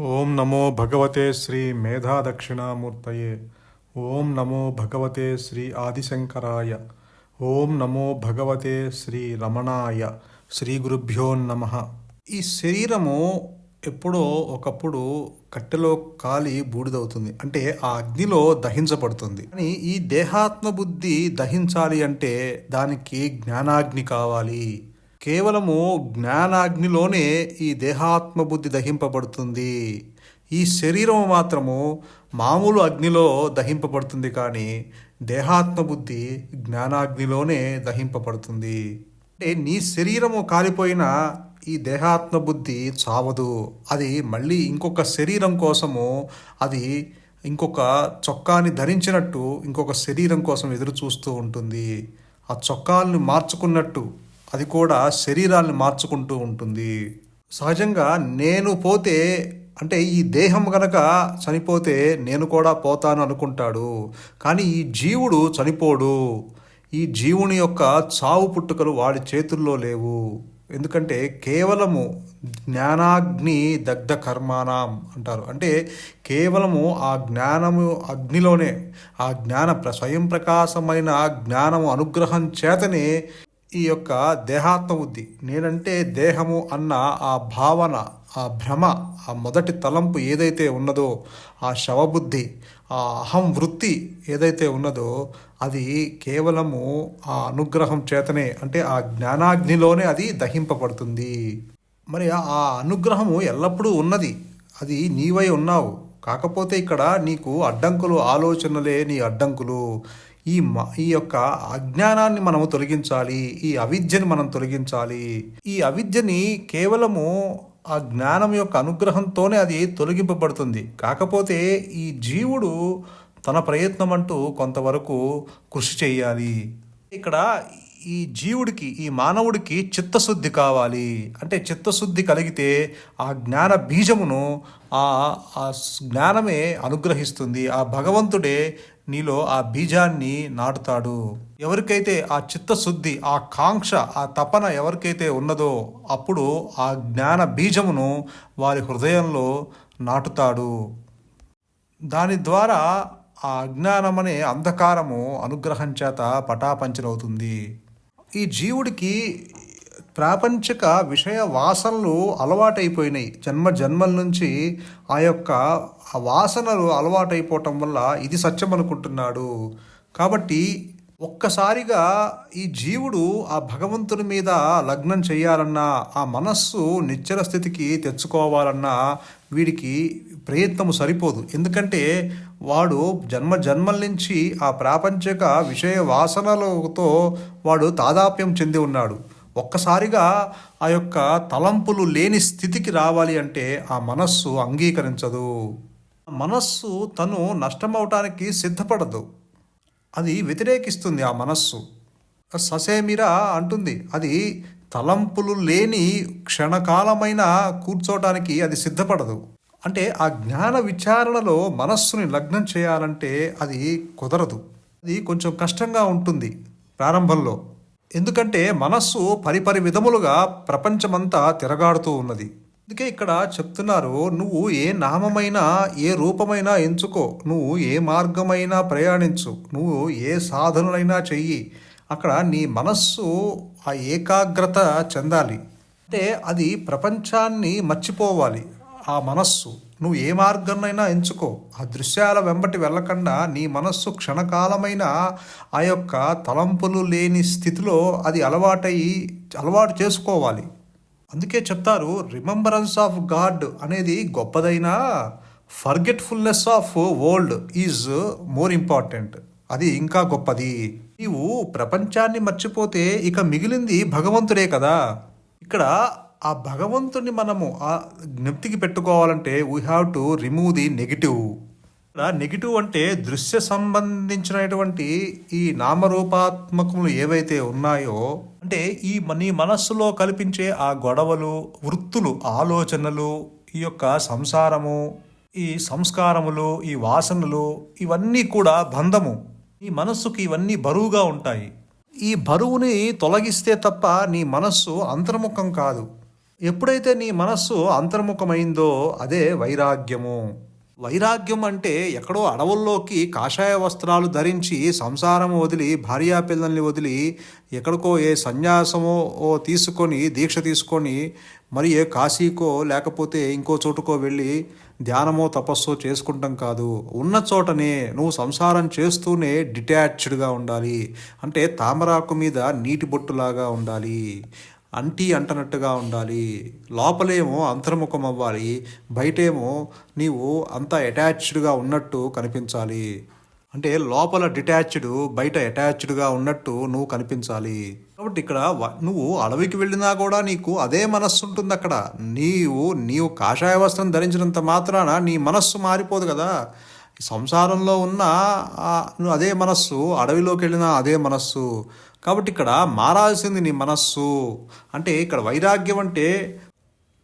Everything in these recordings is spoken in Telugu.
ఓం నమో భగవతే శ్రీ మేధా దక్షిణామూర్తయే ఓం నమో భగవతే శ్రీ ఆదిశంకరాయ. ఓం నమో భగవతే శ్రీ రమణాయ. శ్రీ గురుభ్యో నమ. ఈ శరీరము ఎప్పుడో ఒకప్పుడు కట్టెలో కాలి బూడిదవుతుంది. అంటే ఆ అగ్నిలో దహించబడుతుంది. కానీ ఈ దేహాత్మ బుద్ధి దహించాలి అంటే దానికి జ్ఞానాగ్ని కావాలి. కేవలము జ్ఞానాగ్నిలోనే ఈ దేహాత్మ బుద్ధి దహింపబడుతుంది. ఈ శరీరం మాత్రము మామూలు అగ్నిలో దహింపబడుతుంది కానీ దేహాత్మ బుద్ధి జ్ఞానాగ్నిలోనే దహింపబడుతుంది. అంటే నీ శరీరము కాలిపోయిన ఈ దేహాత్మ బుద్ధి చావదు. అది మళ్ళీ ఇంకొక శరీరం కోసము అది ఇంకొక చొక్కాని ధరించినట్టు ఇంకొక శరీరం కోసం ఎదురు చూస్తూ ఉంటుంది. ఆ చొక్కాలను మార్చుకున్నట్టు అది కూడా శరీరాన్ని మార్చుకుంటూ ఉంటుంది. సహజంగా నేను పోతే అంటే ఈ దేహం గనక చనిపోతే నేను కూడా పోతాను అనుకుంటాడు. కానీ ఈ జీవుడు చనిపోడు. ఈ జీవుని యొక్క చావు పుట్టుకలు వాడి చేతుల్లో లేవు. ఎందుకంటే కేవలము జ్ఞానాగ్ని దగ్ధ కర్మాణం అంటారు. అంటే కేవలము ఆ జ్ఞానము అగ్నిలోనే ఆ జ్ఞాన ప్ర స్వయం ప్రకాశమైన జ్ఞానము అనుగ్రహం చేతనే ఈ యొక్క దేహాత్మ బుద్ధి. నేనంటే దేహము అన్న ఆ భావన ఆ భ్రమ ఆ మొదటి తలంపు ఏదైతే ఉన్నదో ఆ శవబుద్ధి ఆ అహం వృత్తి ఏదైతే ఉన్నదో అది కేవలము ఆ అనుగ్రహం చేతనే అంటే ఆ జ్ఞానాగ్నిలోనే అది దహింపబడుతుంది. మరి ఆ అనుగ్రహము ఎల్లప్పుడూ ఉన్నది. అది నీవై ఉన్నావు. కాకపోతే ఇక్కడ నీకు అడ్డంకులు ఆలోచనలే నీ అడ్డంకులు. ఈ మ ఈ యొక్క అజ్ఞానాన్ని మనము తొలగించాలి ఈ అవిద్యని మనం తొలగించాలి. ఈ అవిద్యని కేవలము ఆ జ్ఞానం యొక్క అనుగ్రహంతోనే అది తొలగింపబడుతుంది. కాకపోతే ఈ జీవుడు తన ప్రయత్నం అంటూ కొంతవరకు కృషి చేయాలి. ఇక్కడ ఈ జీవుడికి ఈ మానవుడికి చిత్తశుద్ధి కావాలి. అంటే చిత్తశుద్ధి కలిగితే ఆ జ్ఞాన బీజమును ఆ ఆ జ్ఞానమే అనుగ్రహిస్తుంది. ఆ భగవంతుడే నీలో ఆ బీజాన్ని నాటుతాడు. ఎవరికైతే ఆ చిత్తశుద్ధి ఆ కాంక్ష ఆ తపన ఎవరికైతే ఉన్నదో అప్పుడు ఆ జ్ఞాన బీజమును వారి హృదయంలో నాటుతాడు. దాని ద్వారా ఆ అజ్ఞానం అనే అంధకారము అనుగ్రహం చేత పటాపంచలవుతుంది. ఈ జీవుడికి ప్రాపంచిక విషయ వాసనలు అలవాటైపోయినాయి. జన్మ జన్మల నుంచి ఆ యొక్క ఆ వాసనలు అలవాటైపోవటం వల్ల ఇది సత్యం అనుకుంటున్నాడు కాబట్టి ఒక్కసారిగా ఈ జీవుడు ఆ భగవంతుని మీద లగ్నం చేయాలన్నా ఆ మనస్సు నిశ్చల స్థితికి తెచ్చుకోవాలన్నా వీడికి ప్రయత్నము సరిపోదు. ఎందుకంటే వాడు జన్మ జన్మల నుంచి ఆ ప్రాపంచిక విషయ వాసనలతో వాడు తాదాప్యం చెంది ఉన్నాడు. ఒక్కసారిగా ఆ యొక్క తలంపులు లేని స్థితికి రావాలి అంటే ఆ మనస్సు అంగీకరించదు. మనస్సు తను నష్టమవటానికి సిద్ధపడదు. అది వ్యతిరేకిస్తుంది ఆ మనస్సు. ససేమిరా అంటుంది అది తలంపులు లేని క్షణకాలమైన కూర్చోవటానికి అది సిద్ధపడదు. అంటే ఆ జ్ఞాన విచారణలో మనస్సుని లగ్నం చేయాలంటే అది కుదరదు. అది కొంచెం కష్టంగా ఉంటుంది ప్రారంభంలో. ఎందుకంటే మనస్సు పరిపరి విధములుగా ప్రపంచమంతా తిరగాడుతూ ఉన్నది. అందుకే ఇక్కడ చెప్తున్నారు నువ్వు ఏ నామమైనా ఏ రూపమైనా ఎంచుకో. నువ్వు ఏ మార్గమైనా ప్రయాణించు. నువ్వు ఏ సాధనలైనా చెయ్యి. అక్కడ నీ మనస్సు ఆ ఏకాగ్రత చెందాలి. అంటే అది ప్రపంచాన్ని మర్చిపోవాలి ఆ మనస్సు. నువ్వు ఏ మార్గంనైనా ఎంచుకో. ఆ దృశ్యాల వెంబటి వెళ్ళకుండా నీ మనస్సు క్షణకాలమైన ఆ యొక్క తలంపులు లేని స్థితిలో అది అలవాటై అలవాటు చేసుకోవాలి. అందుకే చెప్తారు రిమెంబరెన్స్ ఆఫ్ గాడ్ అనేది గొప్పదైనా forgetfulness of world is more important అది ఇంకా గొప్పది. నీవు ప్రపంచాన్ని మర్చిపోతే ఇక మిగిలింది భగవంతుడే కదా. ఇక్కడ ఆ భగవంతుని మనము ఆ జ్ఞప్తికి పెట్టుకోవాలంటే we have to remove the negative negative అంటే దృశ్య సంబంధించినటువంటి ఈ నామరూపాత్మకములు ఏవైతే ఉన్నాయో అంటే ఈ నీ మనస్సులో కల్పించే ఆ గొడవలు వృత్తులు ఆలోచనలు ఈ యొక్క సంసారము ఈ సంస్కారములు ఈ వాసనలు ఇవన్నీ కూడా బంధము. ఈ మనస్సుకి ఇవన్నీ బరువుగా ఉంటాయి. ఈ బరువుని తొలగిస్తే తప్ప నీ మనస్సు అంతర్ముఖం కాదు. ఎప్పుడైతే నీ మనస్సు అంతర్ముఖమైందో అదే వైరాగ్యము. వైరాగ్యం అంటే ఎక్కడో అడవుల్లోకి కాషాయ వస్త్రాలు ధరించి సంసారం వదిలి భార్యా పిల్లల్ని వదిలి ఎక్కడికో ఏ సన్యాసమో తీసుకొని దీక్ష తీసుకొని మరి ఏ కాశీకో లేకపోతే ఇంకో చోటుకో వెళ్ళి ధ్యానమో తపస్సో చేసుకుంటాం కాదు. ఉన్న చోటనే నువ్వు సంసారం చేస్తూనే డిటాచ్డ్గా ఉండాలి. అంటే తామరాకు మీద నీటి బొట్టులాగా ఉండాలి. అంటీ అంటనట్టుగా ఉండాలి. లోపలేమో అంతర్ముఖం అవ్వాలి. బయటేమో నీవు అంతా అటాచ్డ్గా ఉన్నట్టు కనిపించాలి. అంటే లోపల డిటాచ్డ్ బయట అటాచ్డ్గా ఉన్నట్టు నువ్వు కనిపించాలి. కాబట్టి ఇక్కడ నువ్వు అడవికి వెళ్ళినా కూడా నీకు అదే మనస్సు ఉంటుంది అక్కడ. నీవు నీవు కాషాయ వస్త్రం ధరించినంత మాత్రాన నీ మనస్సు మారిపోదు కదా. సంసారంలో ఉన్న నువ్వు అదే మనస్సు అడవిలోకి వెళ్ళినా అదే మనస్సు. కాబట్టి ఇక్కడ మారాల్సింది నీ మనస్సు. అంటే ఇక్కడ వైరాగ్యం అంటే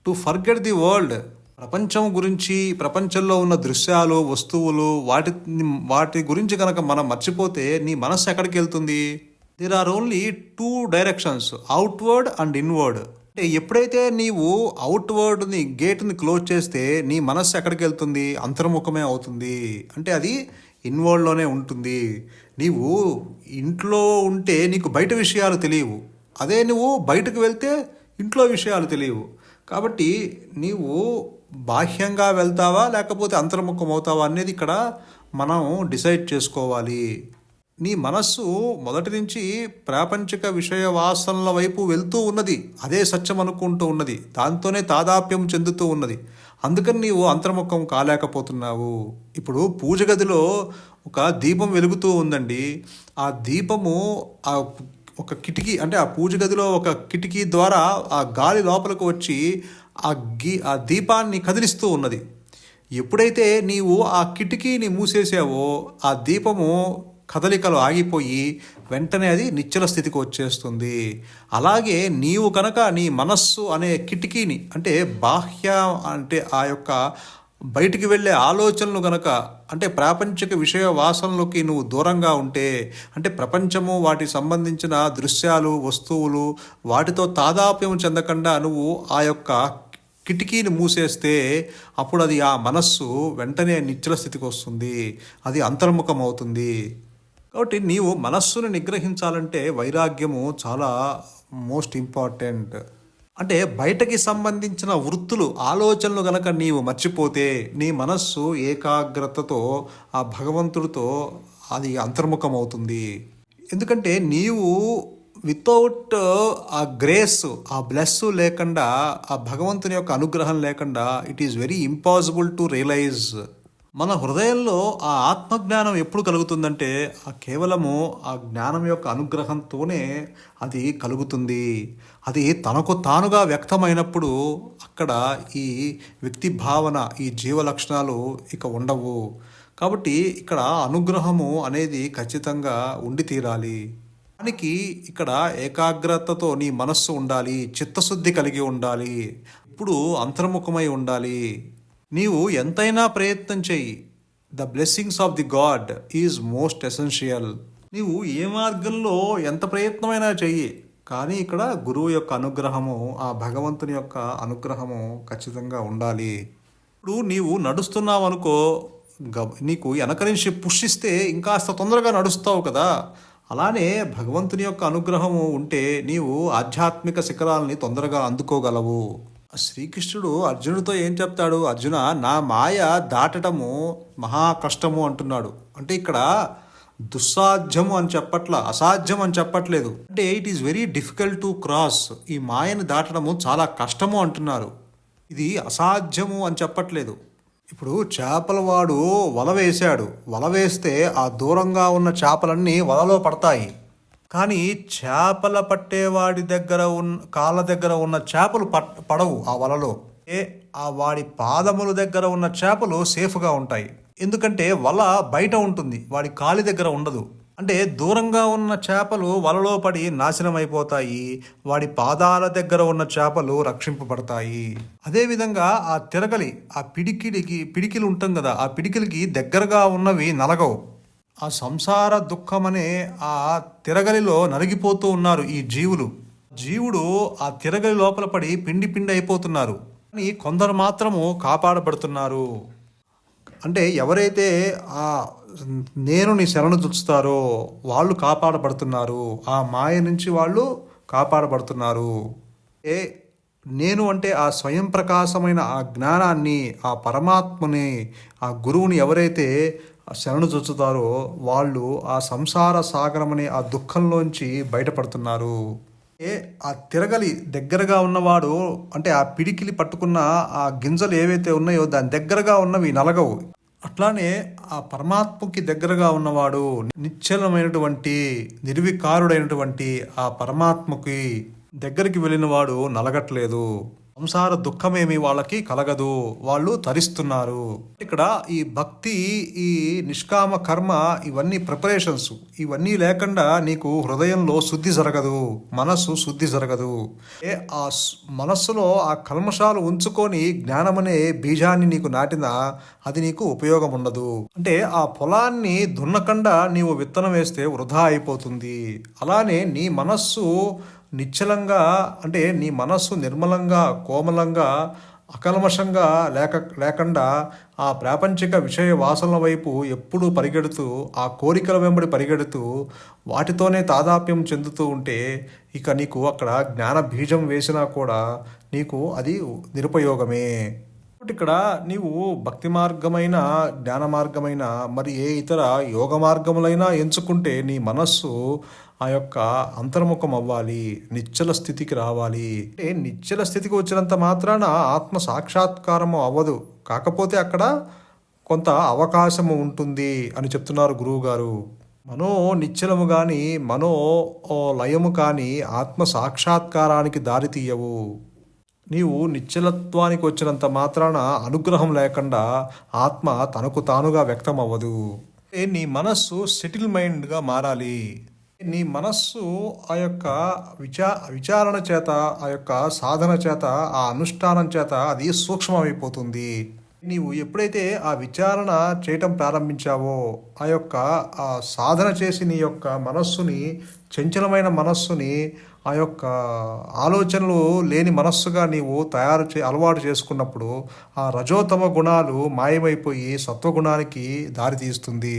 టు ఫర్గెట్ ది వరల్డ్ ప్రపంచం గురించి ప్రపంచంలో ఉన్న దృశ్యాలు వస్తువులు వాటి వాటి గురించి కనుక మనం మర్చిపోతే నీ మనస్సు ఎక్కడికి వెళ్తుంది? There are only two directions outward and inward ఎప్పుడైతే నీవు అవుట్వర్డ్ని గేట్ని క్లోజ్ చేస్తే నీ మనస్సు ఎక్కడికి వెళ్తుంది? అంతర్ముఖమే అవుతుంది. అంటే అది ఇన్వాల్వ్లోనే ఉంటుంది. నీవు ఇంట్లో ఉంటే నీకు బయట విషయాలు తెలియవు. అదే నువ్వు బయటకు వెళ్తే ఇంట్లో విషయాలు తెలియవు. కాబట్టి నీవు బాహ్యంగా వెళ్తావా? లేకపోతే అంతర్ముఖం అవుతావా? అనేది ఇక్కడ మనం డిసైడ్ చేసుకోవాలి. నీ మనస్సు మొదటి నుంచి ప్రాపంచిక విషయ వాసనల వైపు వెళ్తూ ఉన్నది. అదే సత్యం అనుకుంటూ ఉన్నది. దాంతోనే తాదాప్యం చెందుతూ ఉన్నది. అందుకని నీవు అంతర్ముఖం కాలేకపోతున్నావు. ఇప్పుడు పూజ గదిలో ఒక దీపం వెలుగుతూ ఉందండి. ఆ దీపము ఆ ఒక కిటికీ అంటే ఆ పూజ గదిలో ఒక కిటికీ ద్వారా ఆ గాలి లోపలికి వచ్చి ఆ గీ ఆ దీపాన్ని కదిలిస్తూ ఉన్నది. ఎప్పుడైతే నీవు ఆ కిటికీని మూసేసావో ఆ దీపము కదలికలు ఆగిపోయి వెంటనే అది నిశ్చల స్థితికి వచ్చేస్తుంది. అలాగే నీవు కనుక నీ మనస్సు అనే కిటికీని అంటే బాహ్య అంటే ఆ యొక్క బయటికి వెళ్ళే ఆలోచనలు గనక అంటే ప్రాపంచిక విషయ వాసనలోకి నువ్వు దూరంగా ఉంటే అంటే ప్రపంచము వాటికి సంబంధించిన దృశ్యాలు వస్తువులు వాటితో తాదాప్యం చెందకుండా నువ్వు ఆ యొక్క కిటికీని మూసేస్తే అప్పుడు అది ఆ మనస్సు వెంటనే నిశ్చల స్థితికి వస్తుంది. అది అంతర్ముఖం అవుతుంది కాబట్టి నీవు మనస్సును నిగ్రహించాలంటే వైరాగ్యము చాలా మోస్ట్ ఇంపార్టెంట్ అంటే బయటకి సంబంధించిన వృత్తులు ఆలోచనలు గనక నీవు మర్చిపోతే నీ మనస్సు ఏకాగ్రతతో ఆ భగవంతుడితో అది అంతర్ముఖం అవుతుంది ఎందుకంటే నీవు వితౌట్ ఆ గ్రేస్ ఆ బ్లెస్ లేకుండా ఆ భగవంతుని యొక్క అనుగ్రహం లేకుండా it is very impossible to realise మన హృదయంలో ఆ ఆత్మజ్ఞానం ఎప్పుడు కలుగుతుందంటే ఆ కేవలము ఆ జ్ఞానం యొక్క అనుగ్రహంతోనే అది కలుగుతుంది. అది తనకు తానుగా వ్యక్తమైనప్పుడు అక్కడ ఈ వ్యక్తి భావన ఈ జీవ లక్షణాలు ఇక ఉండవు. కాబట్టి ఇక్కడ అనుగ్రహము అనేది ఖచ్చితంగా ఉండి తీరాలి. దానికి ఇక్కడ ఏకాగ్రతతో నీ మనస్సు ఉండాలి చిత్తశుద్ధి కలిగి ఉండాలి ఇప్పుడు అంతర్ముఖమై ఉండాలి. నీవు ఎంతైనా ప్రయత్నం చెయ్యి the blessings of the God is most essential నీవు ఏ మార్గంలో ఎంత ప్రయత్నమైనా చెయ్యి. కానీ ఇక్కడ గురువు యొక్క అనుగ్రహము ఆ భగవంతుని యొక్క అనుగ్రహము ఖచ్చితంగా ఉండాలి. ఇప్పుడు నీవు నడుస్తున్నావు అనుకో గ- నీకు వెనక నుంచి పుష్టిస్తే ఇంకాస్త తొందరగా నడుస్తావు కదా. అలానే భగవంతుని యొక్క అనుగ్రహము ఉంటే నీవు ఆధ్యాత్మిక శిఖరాలని తొందరగా అందుకోగలవు. శ్రీకృష్ణుడు అర్జునుడితో ఏం చెప్తాడు? అర్జున నా మాయ దాటటము మహా కష్టము అంటున్నాడు. అంటే ఇక్కడ దుస్సాధ్యము అని చెప్పట్ల అసాధ్యం అని చెప్పట్లేదు. అంటే it is very difficult to cross ఈ మాయను దాటడము చాలా కష్టము అంటున్నారు. ఇది అసాధ్యము అని చెప్పట్లేదు. ఇప్పుడు చేపలవాడు వల వేశాడు. వల వేస్తే ఆ దూరంగా ఉన్న చేపలన్నీ వలలో పడతాయి. కానీ చేపల పట్టేవాడి దగ్గర ఉన్న కాళ్ళ దగ్గర ఉన్న చేపలు పడవు ఆ వలలో. ఏ ఆ వాడి పాదముల దగ్గర ఉన్న చేపలు సేఫ్గా ఉంటాయి. ఎందుకంటే వల బయట ఉంటుంది వాడి కాలి దగ్గర ఉండదు. అంటే దూరంగా ఉన్న చేపలు వలలో పడి నాశనం అయిపోతాయి వాడి పాదాల దగ్గర ఉన్న చేపలు రక్షింపబడతాయి. అదేవిధంగా ఆ తిరగలి ఆ పిడికిలికి పిడికిలు ఉంటుంది కదా ఆ పిడికిలికి దగ్గరగా ఉన్నవి నలగవు. ఆ సంసార దుఃఖమనే ఆ తిరగలిలో నలిగిపోతూ ఉన్నారు ఈ జీవులు. జీవుడు ఆ తిరగలి లోపల పడి పిండి పిండి అయిపోతున్నారు. కానీ కొందరు మాత్రము కాపాడబడుతున్నారు. అంటే ఎవరైతే ఆ నేను నీ శరణు చుచ్చుతారో వాళ్ళు కాపాడబడుతున్నారు. ఆ మాయ నుంచి వాళ్ళు కాపాడబడుతున్నారు. ఏ నేను అంటే ఆ స్వయం ప్రకాశమైన ఆ జ్ఞానాన్ని ఆ పరమాత్మని ఆ గురువుని ఎవరైతే శరణు చొచ్చుతారో వాళ్ళు ఆ సంసార సాగరం అనే ఆ దుఃఖంలోంచి బయటపడుతున్నారు. ఏ ఆ తిరగలి దగ్గరగా ఉన్నవాడు అంటే ఆ పిడికిలి పట్టుకున్న ఆ గింజలు ఏవైతే ఉన్నాయో దాని దగ్గరగా ఉన్నవి నలగవు. అట్లానే ఆ పరమాత్మకి దగ్గరగా ఉన్నవాడు నిశ్చలమైనటువంటి నిర్వికారుడైనటువంటి ఆ పరమాత్మకి దగ్గరికి వెళ్ళిన వాడు నలగట్లేదు. సంసార దుఃఖమేమి వాళ్ళకి కలగదు. వాళ్ళు తరిస్తున్నారు. ఇక్కడ ఈ భక్తి ఈ నిష్కామ కర్మ ఇవన్నీ ప్రిపరేషన్స్. ఇవన్నీ లేకుండా నీకు హృదయంలో శుద్ధి జరగదు. మనస్సు శుద్ధి జరగదు. ఏ ఆ మనస్సులో ఆ కల్మషాలు ఉంచుకొని జ్ఞానమనే బీజాన్ని నీకు నాటినా అది నీకు ఉపయోగం ఉండదు. అంటే ఆ పొలాన్ని దున్నకుండా నీవు విత్తనం వేస్తే వృధా అయిపోతుంది. అలానే నీ మనస్సు నిశ్చలంగా అంటే నీ మనస్సు నిర్మలంగా కోమలంగా అకల్మషంగా లేక లేకుండా ఆ ప్రాపంచిక విషయ వాసనల వైపు ఎప్పుడూ పరిగెడుతూ ఆ కోరికల వెంబడి పరిగెడుతూ వాటితోనే తాదాప్యం చెందుతూ ఉంటే ఇక నీకు అక్కడ జ్ఞాన బీజం వేసినా కూడా నీకు అది నిరుపయోగమే. ఇక్కడ నీవు భక్తి మార్గమైన జ్ఞాన మార్గమైన మరి ఏ ఇతర యోగ మార్గములైనా ఎంచుకుంటే నీ మనస్సు ఆ యొక్క అంతర్ముఖం అవ్వాలి నిశ్చల స్థితికి రావాలి. అంటే నిశ్చల స్థితికి వచ్చినంత మాత్రాన ఆత్మ సాక్షాత్కారము అవ్వదు. కాకపోతే అక్కడ కొంత అవకాశము ఉంటుంది అని చెప్తున్నారు గురువు గారు మనో నిశ్చలము కానీ మనో లయము కానీ ఆత్మ సాక్షాత్కారానికి దారి తీయవు. నీవు నిశ్చలత్వానికి వచ్చినంత మాత్రాన అనుగ్రహం లేకుండా ఆత్మ తనకు తానుగా వ్యక్తం అవ్వదు ఏ నీ మనస్సు సెటిల్ మైండ్గా మారాలి. నీ మనస్సు ఆ యొక్క విచా విచారణ చేత ఆ యొక్క సాధన చేత ఆ అనుష్ఠానం చేత అది సూక్ష్మమైపోతుంది. నీవు ఎప్పుడైతే ఆ విచారణ చేయటం ప్రారంభించావో ఆ యొక్క ఆ సాధన చేసి నీ యొక్క మనస్సుని చంచలమైన మనస్సుని ఆ యొక్క ఆలోచనలు లేని మనస్సుగా నీవు తయారు చే అలవాటు చేసుకున్నప్పుడు ఆ రజోతమ గుణాలు మాయమైపోయి సత్వగుణానికి దారితీస్తుంది.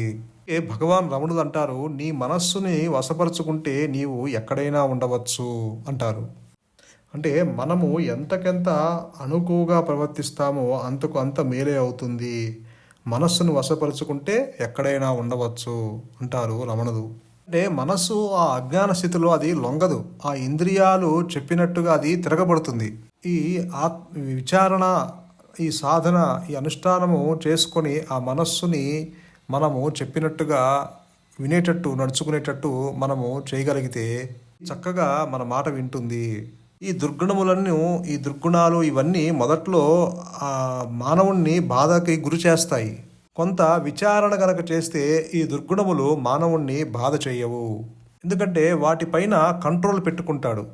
భగవాన్ రమణుడు అంటారు నీ మనస్సుని వశపరుచుకుంటే నీవు ఎక్కడైనా ఉండవచ్చు అంటారు. అంటే మనము ఎంతకెంత అనుకువగా ప్రవర్తిస్తామో అంతకు అంత మేలే అవుతుంది. మనస్సును వశపరుచుకుంటే ఎక్కడైనా ఉండవచ్చు అంటారు రమణుడు. అంటే మనస్సు ఆ అజ్ఞాన స్థితిలో అది లొంగదు. ఆ ఇంద్రియాలు చెప్పినట్టుగా అది తిరగబడుతుంది. ఈ ఆత్ విచారణ ఈ సాధన ఈ అనుష్ఠానము చేసుకొని ఆ మనస్సుని మనము చెప్పినట్టుగా వినేటట్టు నడుచుకునేటట్టు మనము చేయగలిగితే చక్కగా మన మాట వింటుంది. ఈ దుర్గుణములను ఈ దుర్గుణాలు ఇవన్నీ మొదట్లో ఆ మానవుణ్ణి బాధకి గురి చేస్తాయి. కొంత విచారణ కనుక చేస్తే ఈ దుర్గుణములు మానవుణ్ణి బాధ చేయవు. ఎందుకంటే వాటిపైన కంట్రోల్ పెట్టుకుంటాడు.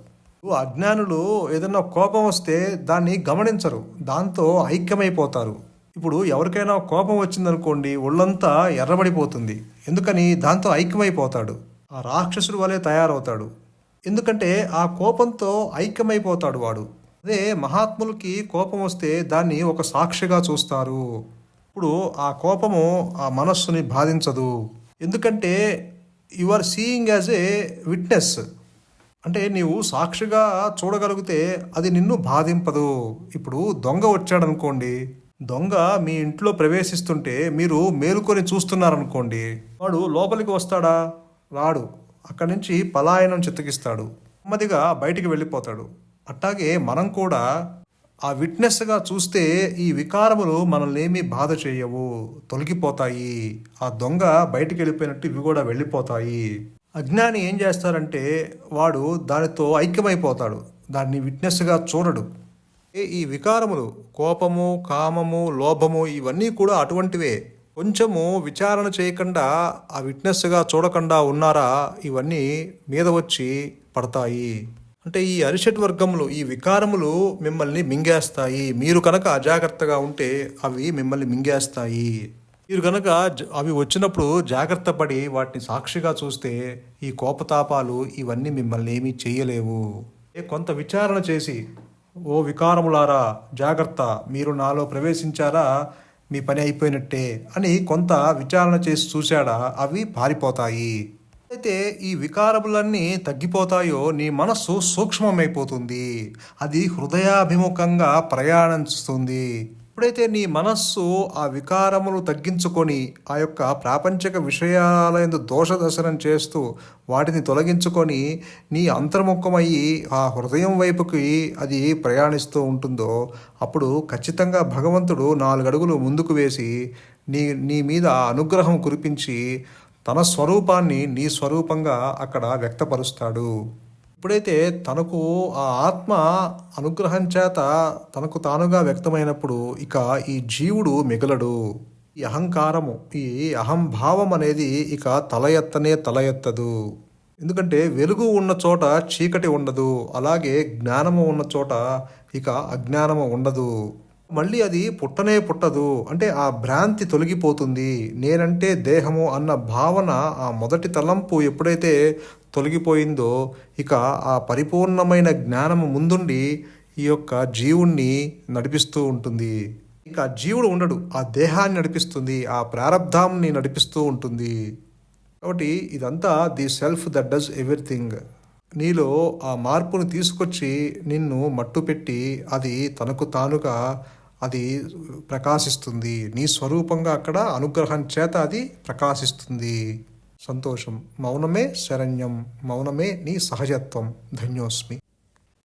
అజ్ఞానులు ఏదైనా కోపం వస్తే దాన్ని గమనించరు. దాంతో ఐక్యమైపోతారు. ఇప్పుడు ఎవరికైనా కోపం వచ్చిందనుకోండి ఒళ్ళంతా ఎర్రబడిపోతుంది. ఎందుకని? దాంతో ఐక్యమైపోతాడు. ఆ రాక్షసుడు వలె తయారవుతాడు. ఎందుకంటే ఆ కోపంతో ఐక్యమైపోతాడు వాడు. అదే మహాత్ములకి కోపం వస్తే దాన్ని ఒక సాక్షిగా చూస్తారు. ఇప్పుడు ఆ కోపము ఆ మనస్సుని బాధించదు. ఎందుకంటే you are seeing as a witness. అంటే నీవు సాక్షిగా చూడగలిగితే అది నిన్ను బాధింపదు. ఇప్పుడు దొంగ వచ్చాడనుకోండి దొంగ మీ ఇంట్లో ప్రవేశిస్తుంటే మీరు మేలుకొని చూస్తున్నారనుకోండి వాడు లోపలికి వస్తాడా? రాడు. అక్కడి నుంచి పలాయనం చితకిస్తాడు నెమ్మదిగా బయటికి వెళ్ళిపోతాడు. అట్లాగే మనం కూడా ఆ విట్నెస్గా చూస్తే ఈ వికారములు మనల్ని బాధ చేయవు. తొలగిపోతాయి. ఆ దొంగ బయటికి వెళ్ళిపోయినట్టు ఇవి కూడా వెళ్ళిపోతాయి. అజ్ఞాని ఏం చేస్తారంటే వాడు దానితో ఐక్యమైపోతాడు. దాన్ని విట్నెస్గా చూడడు. ఈ వికారములు కోపము కామము లోభము ఇవన్నీ కూడా అటువంటివే. కొంచెము విచారణ చేయకుండా ఆ విట్నెస్గా చూడకుండా ఉన్నారా? ఇవన్నీ మీద వచ్చి పడతాయి. అంటే ఈ అరిషట్ వర్గములు ఈ వికారములు మిమ్మల్ని మింగేస్తాయి. మీరు కనుక అజాగ్రత్తగా ఉంటే అవి మిమ్మల్ని మింగేస్తాయి. మీరు కనుక అవి వచ్చినప్పుడు జాగ్రత్త పడి వాటిని సాక్షిగా చూస్తే ఈ కోపతాపాలు ఇవన్నీ మిమ్మల్ని ఏమీ చేయలేవు. కొంత విచారణ చేసి ఓ వికారములారా జాగ్రత్త. మీరు నాలో ప్రవేశించారా? మీ పని అయిపోయినట్టే అని కొంత విచారణ చేసి చూశాడా. అవి పారిపోతాయి. అయితే ఈ వికారములన్నీ తగ్గిపోతాయో నీ మనస్సు సూక్ష్మమైపోతుంది. అది హృదయాభిముఖంగా ప్రయాణిస్తుంది. ఎప్పుడైతే నీ మనస్సు ఆ వికారములు తగ్గించుకొని ఆ యొక్క ప్రాపంచిక విషయాల యందు దోష దర్శనం చేస్తూ వాటిని తొలగించుకొని నీ అంతర్ముఖమయ్యి ఆ హృదయం వైపుకి అది ప్రయాణిస్తూ ఉంటుందో అప్పుడు ఖచ్చితంగా భగవంతుడు నాలుగడుగులు ముందుకు వేసి నీ నీ మీద అనుగ్రహం కురిపించి తన స్వరూపాన్ని నీ స్వరూపంగా అక్కడ వ్యక్తపరుస్తాడు. ఎప్పుడైతే తనకు ఆ ఆత్మ అనుగ్రహం చేత తనకు తానుగా వ్యక్తమైనప్పుడు ఇక ఈ జీవుడు మిగలడు. ఈ అహంకారము ఈ అహంభావం అనేది ఇక తల ఎత్తనే తల ఎత్తదు. ఎందుకంటే వెలుగు ఉన్న చోట చీకటి ఉండదు అలాగే జ్ఞానము ఉన్న చోట ఇక అజ్ఞానము ఉండదు. మళ్ళీ అది పుట్టనే పుట్టదు. అంటే ఆ భ్రాంతి తొలగిపోతుంది. నేనంటే దేహము అన్న భావన ఆ మొదటి తలంపు ఎప్పుడైతే తొలగిపోయిందో ఇక ఆ పరిపూర్ణమైన జ్ఞానము ముందుండి ఈ యొక్క జీవుణ్ణి నడిపిస్తూ ఉంటుంది. ఇక ఆ జీవుడు ఉండడు. ఆ దేహాన్ని నడిపిస్తుంది. ఆ ప్రారంధాన్ని నడిపిస్తూ ఉంటుంది. కాబట్టి ఇదంతా the self that does everything. నీలో ఆ మార్పును తీసుకొచ్చి నిన్ను మట్టుపెట్టి అది తనకు తానుగా అది ప్రకాశిస్తుంది. నీ స్వరూపంగా అక్కడ అనుగ్రహం చేత అది ప్రకాశిస్తుంది. సంతోషం. మౌనమే శరణ్యం. మౌనమే నీ సహజత్వం. ధన్యోస్మి.